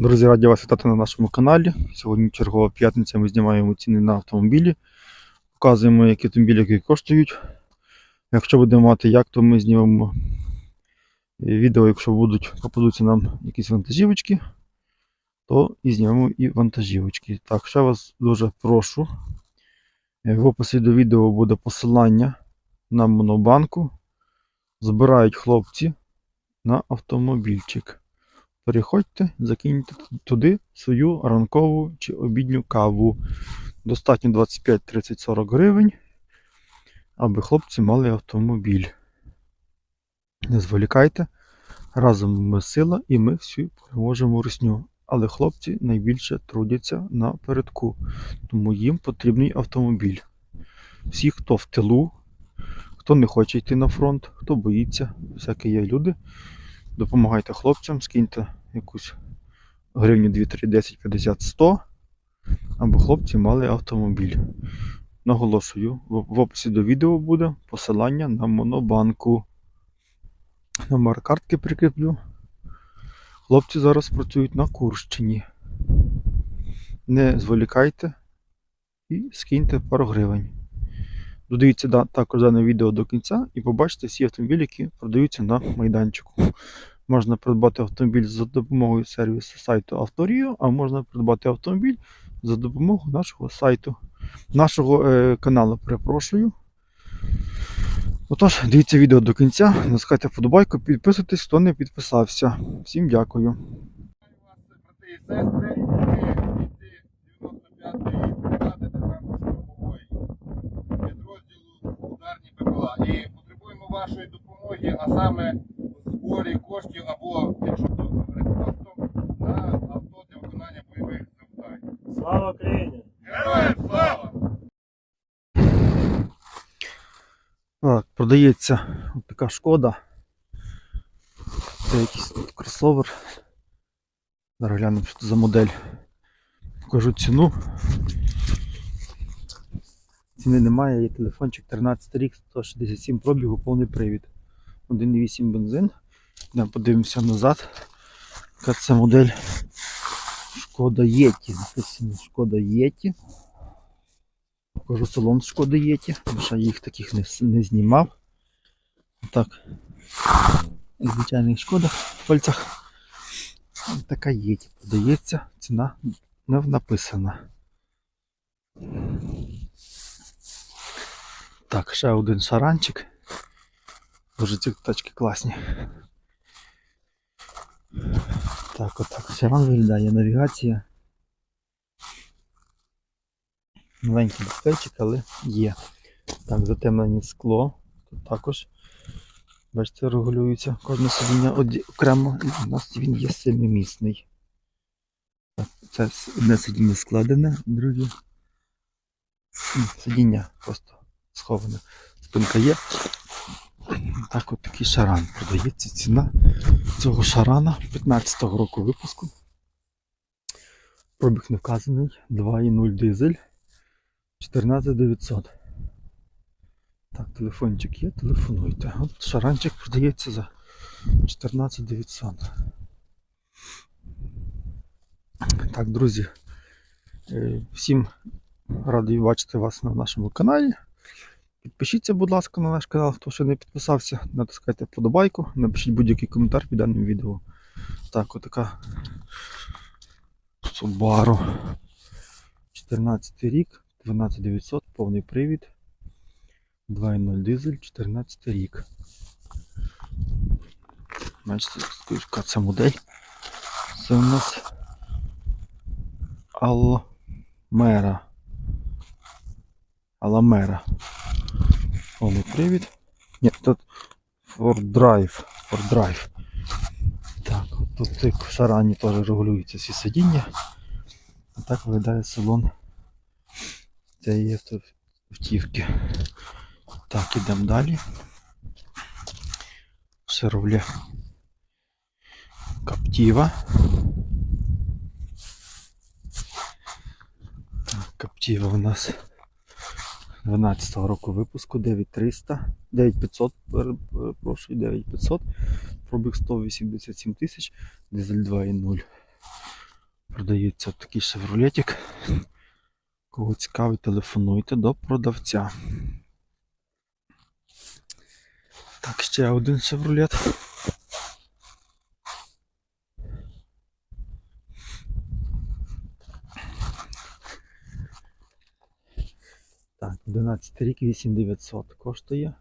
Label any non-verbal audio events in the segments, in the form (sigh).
Друзі, раді вас вітати на нашому каналі. Сьогодні чергова п'ятниця. Ми знімаємо ціни на автомобілі. Показуємо, які автомобілі які коштують. Якщо будемо мати як, то ми знімемо відео, якщо будуть попадуться нам якісь вантажівочки, то і знімемо і вантажівочки. Так, ще вас дуже прошу. В описі до відео буде посилання на монобанку. Збирають хлопці на автомобільчик. Переходьте, закиньте туди свою ранкову чи обідню каву. Достатньо 25, 30, 40 гривень, аби хлопці мали автомобіль. Не зволікайте. Разом ми сила і ми всі переможемо русню. Але хлопці найбільше трудяться напередку, тому їм потрібний автомобіль. Всі, хто в тилу, хто не хоче йти на фронт, хто боїться, всякі є люди. Допомагайте хлопцям, скиньте якусь гривню 2, 3, 10, 50, 100, аби хлопці мали автомобіль. Наголошую, в описі до відео буде посилання на монобанку. Номер картки прикріплю. Хлопці зараз працюють на Курщині. Не зволікайте і скиньте пару гривень. Додивіться також дане відео до кінця і побачите всі автомобілі, які продаються на майданчику. Можна придбати автомобіль за допомогою сервісу сайту Авторіо, а можна придбати автомобіль за допомогою нашого сайту, нашого е, каналу, перепрошую. Отож, дивіться відео до кінця, натискайте вподобайку, підписуйтесь, хто не підписався. Всім дякую. брати і сестри, 95-ї бригади Державно-штурмової підрозділу ударні БПЛА. І потребуємо вашої допомоги, а саме зборі коштів або, якщо то рекостом, на авто для виконання бойових завдань. Слава Україні! Героям слава! Так, продається от така шкода. Це якийсь тут кросовер. Зараз глянемо, що це за модель. Покажу ціну. Ціни немає, є телефончик 13 рік, 167 пробігу, повний привід. 1.8 бензин. Йдемо подивимося назад. Яка це модель Шкода Єті. Написано Шкода Єті. Покажу салон Шкода Єті, що я їх таких не, не знімав. Так. Як звичайних шкодах в пальцях. Така Єті подається, ціна не написана. Так, ще один шаранчик. Дуже ці тачки класні. Так, отак шаран виглядає навігація. Маленький дисплейчик, але є. Так, затемнені скло. Тут також. Бачите, регулюється кожне сидіння окремо. У нас він є семимісний. Це одне сидіння складене, друге. Сидіння просто сховане. Спинка є. Так от такий шаран продається. Ціна цього шарана 15-го року випуску. Пробіг не вказаний. 2,0 дизель. 14900. Так, телефончик є, телефонуйте. От шаранчик продається за 14900. Так, друзі. е, Всім радий бачити вас на нашому каналі. Підпишіться, будь ласка, на наш канал, хто ще не підписався. Натискайте вподобайку, напишіть будь-який коментар під даним відео. Так, отака Subaru. 14 рік, 12900, повний привід. 2.0 дизель, 14 рік. Бачите, яка це модель. Це у нас Алмера. Аламера. Повний привід. Ні, тут Ford Drive. Ford Drive. Так, тут в шарані теж регулюються всі сидіння. Так виглядає салон цієї автівки. Так, ідемо далі. Шевроле Каптіва. Каптіва у нас 12-го року випуску 9300, 9500, пере- перепрошую, 9500, пробіг 187 тисяч, дизель 2.0. Продається такий шевролетик. Кого цікавий, телефонуйте до продавця. Так, ще один шевролет. 11 рік 8900 коштує.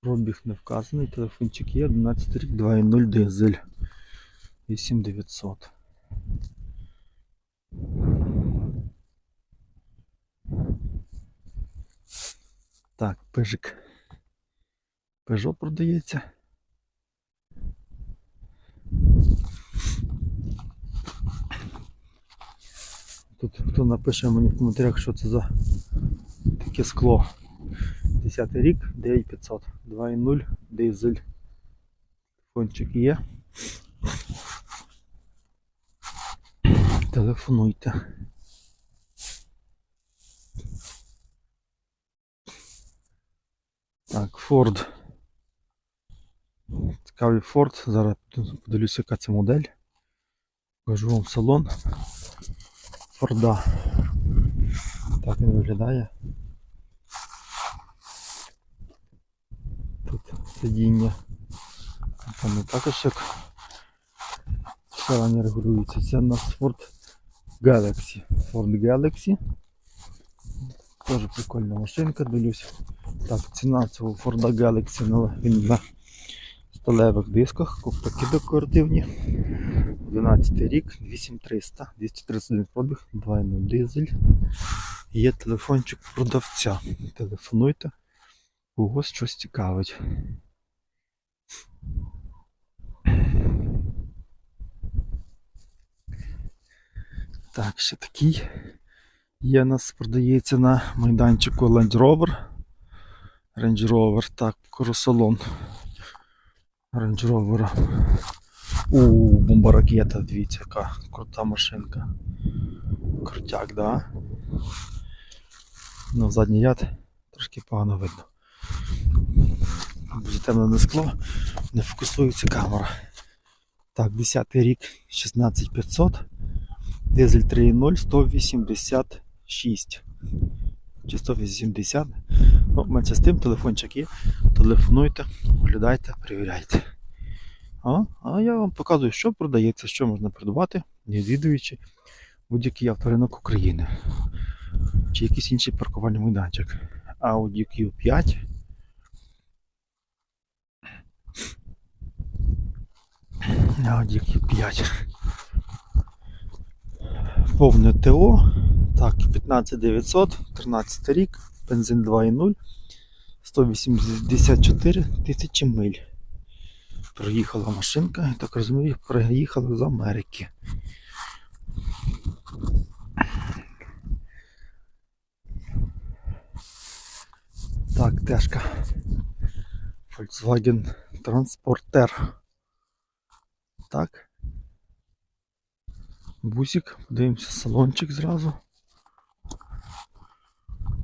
Пробіг не вказаний, телефончик є, 11 рік 2.0 дизель. 8900. Так, пижик. Peugeot продається. Тут хто напише мені в коментарях, що це за таке скло. 10 рік, 9500, 2.0, дизель. Фончик є. Телефонуйте. Так, Ford. Цікавий Ford. Зараз подивлюся, яка це модель. Покажу вам салон Форда. Так він виглядає. Тут сидіння. Там не також як все вони регулюються. Це у нас Ford Galaxy. Ford Galaxy. Теж прикольна машинка, дивлюсь. Так, ціна цього Ford Galaxy на- він на сталевих дисках, ковпаки декоративні. 12 рік, 8300, 231 пробіг, 2.0 дизель. Є телефончик продавця. Телефонуйте, когось щось цікавить. Так, ще такий. Є у нас продається на майданчику Land Rover. Range Rover, так, коросалон. Range Rover. У, бомба ракета, дивіться, яка крута машинка. Крутяк, да? Ну, задній ряд трошки погано видно. Дуже темне скло, не фокусується камера. Так, 10 рік, 16500. Дизель 3.0, 186. Чи 180. Ну, менше з тим, телефончик є. Телефонуйте, оглядайте, перевіряйте. А, а я вам показую, що продається, що можна придбати, не відвідуючи будь-який авторинок України. Чи якийсь інший паркувальний майданчик. Audi Q5. Audi Q5. Повне ТО. Так, 15900, 13 рік, бензин 2.0, 184 тисячі миль. Проїхала машинка, я так розумію, приїхала з Америки. Так, тежка. Volkswagen Transporter. Так. Бусик, подивимося салончик зразу.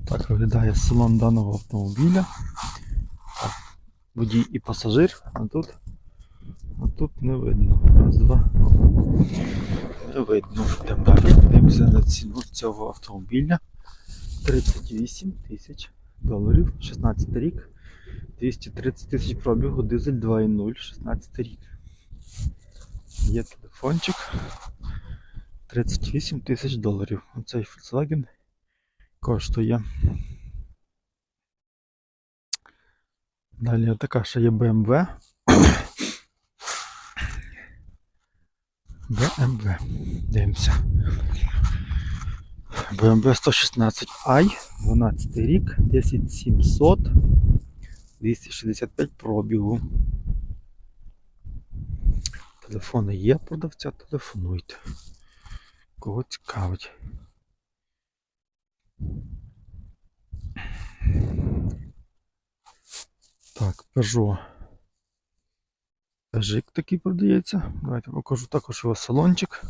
Так виглядає салон даного автомобіля. Так, водій і пасажир, а тут, а тут не видно. Раз, два. Не видно. Йдемо далі. Подивимося на ціну цього автомобіля. 38 тисяч доларів, 16 рік, 230 тисяч пробігу, дизель 2.0, 16 рік. Є телефончик. 38 тисяч доларів. Оцей Volkswagen коштує. Далі така ще є BMW. (coughs) BMW. Дивимося. BMW 116i, 12 рік, 10700, 265 пробігу. Телефони є продавця, телефонуйте. Кого цікавить. Так, Peugeot. Пежик такий продається. Давайте покажу також його салончик.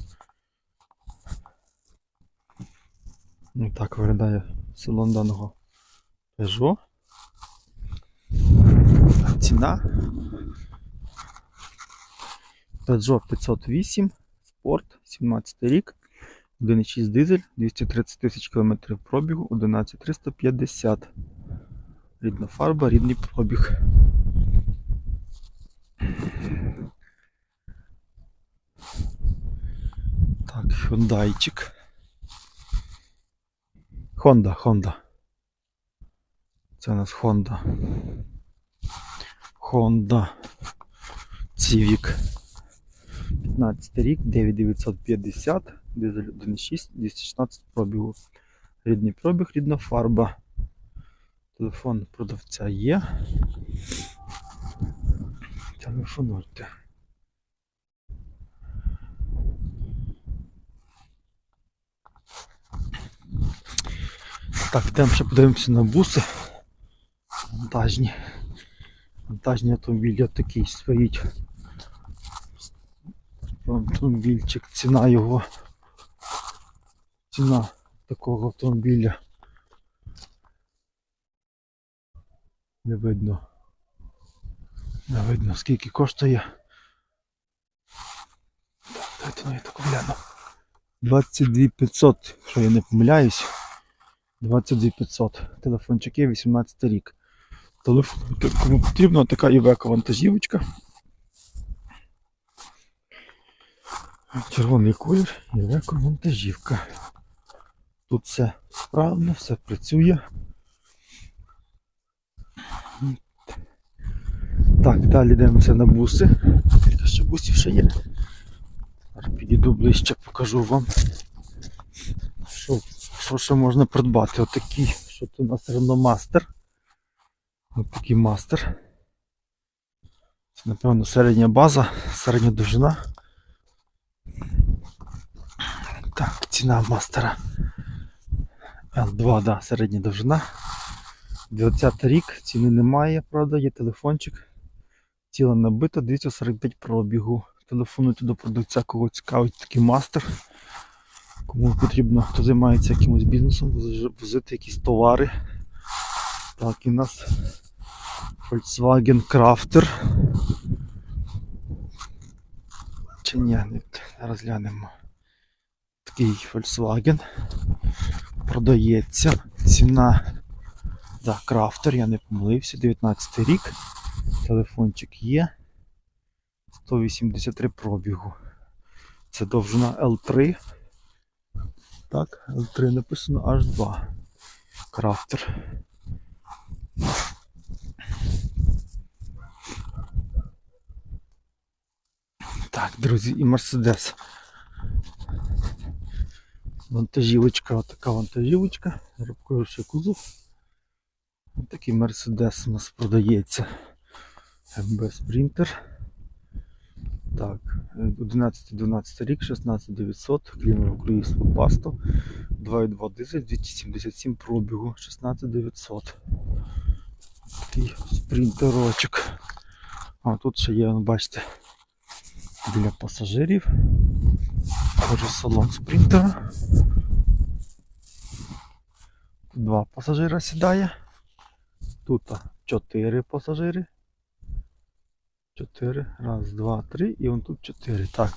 Ну так виглядає салон даного Peugeot. Ціна. Peugeot 508 Sport, 17 рік, 1,6 дизель, 230 тисяч кілометрів пробігу, 11350. Рідна фарба, рідний пробіг. Так, Hyundaiчик. Honda, Honda. Це у нас Honda. Honda Civic. 15 рік, 9950, дизель 1.6, 216 пробігу. Рідний пробіг, рідна фарба. Телефон продавця є. Телефонуйте. Так, йдемо ще подивимося на буси. Монтажні. Монтажні автомобілі такий стоїть. Автомобільчик, ціна його. Ціна такого автомобіля. Не видно. Не видно скільки коштує. Так, давайте ну, я так гляну. 22 500, якщо я не помиляюсь. 22 500. Телефончик є 18 рік. Телефон, кому потрібна така Івека вантажівочка. Червоний колір, Івека вантажівка. Тут все справно, все працює. Так, далі дивимося на буси. Кілька ще бусів ще є. Підійду ближче, покажу вам. Що, що ще можна придбати? Отакий, що тут у нас реномастер. Отакий мастер. Це, напевно, середня база, середня довжина. Так, ціна мастера. L2, да, середня довжина. 20 рік, ціни немає, правда, є телефончик. Тіло набито, 245 пробігу. Телефонуйте до продавця, кого цікавить такий мастер. Кому потрібно, хто займається якимось бізнесом, возити якісь товари. Так, і у нас Volkswagen Crafter. Чи ні, зараз глянемо. Такий Volkswagen. Продається. Ціна за крафтер, я не помилився, 19 рік. Телефончик є. 183 пробігу. Це довжина L3. Так, L3 написано H2. Крафтер. Так, друзі, і Мерседес. Вантажівочка, отака вантажівочка. Ще кузов. Ось такий Мерседес у нас продається. МБ Sprinter. Так, 11-12 рік, 16900, клімове круїз по пасту, 2,2 дизель, 277 пробігу, 16900. Такий спринтерочок. А тут ще є, бачите, біля пасажирів. Тоже салон спринтера. Два пасажира сідає. Тут чотири пасажири. Чотири. Раз, два, три. І вон тут чотири. Так.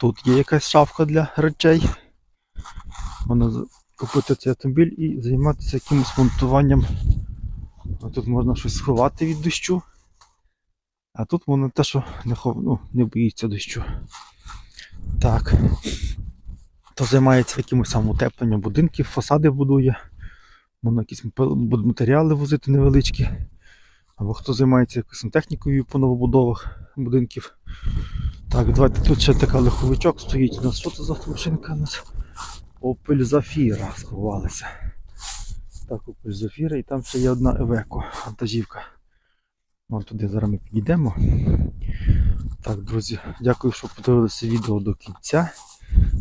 Тут є якась шафка для речей. Можна купити цей автомобіль і займатися якимось монтуванням. А Тут можна щось сховати від дощу. А тут воно те, що не, хов... ну, не боїться дощу. Так. Хто займається якимось самоутепленням будинків, фасади будує. Можна якісь матеріали возити невеличкі. Або хто займається якоюсь технікою по новобудовах будинків. Так, давайте тут ще така легковичок стоїть. У нас що це за машинка у нас? Opel Zafira сховалася. Так, Opel Zafira і там ще є одна Евеко, вантажівка. Вон туди зараз ми підійдемо. Так, друзі, дякую, що подивилися відео до кінця.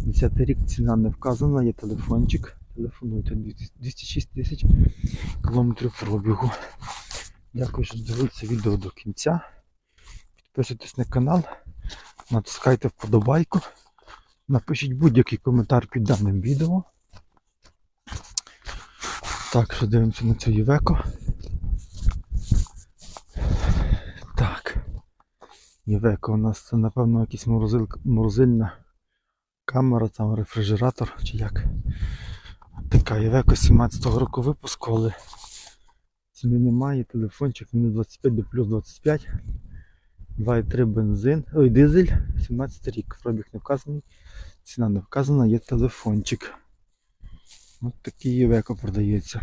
10 рік ціна не вказана, є телефончик. Телефонуйте 206 тисяч кілометрів пробігу. Дякую, що дивилися відео до кінця. Підписуйтесь на канал, натискайте вподобайку, напишіть будь-який коментар під даним відео. Так, що дивимося на цю Євеко. Так. Євеко у нас це, напевно, якась морозилка, морозильна камера, там рефрижератор чи як. Така Євеко 17-го року випуску, але ціни немає, телефончик мінус 25 до плюс 25. 2,3 бензин, ой, дизель, 17 рік. Пробіг не вказаний, ціна не вказана, є телефончик. Ось такий Євеко продається.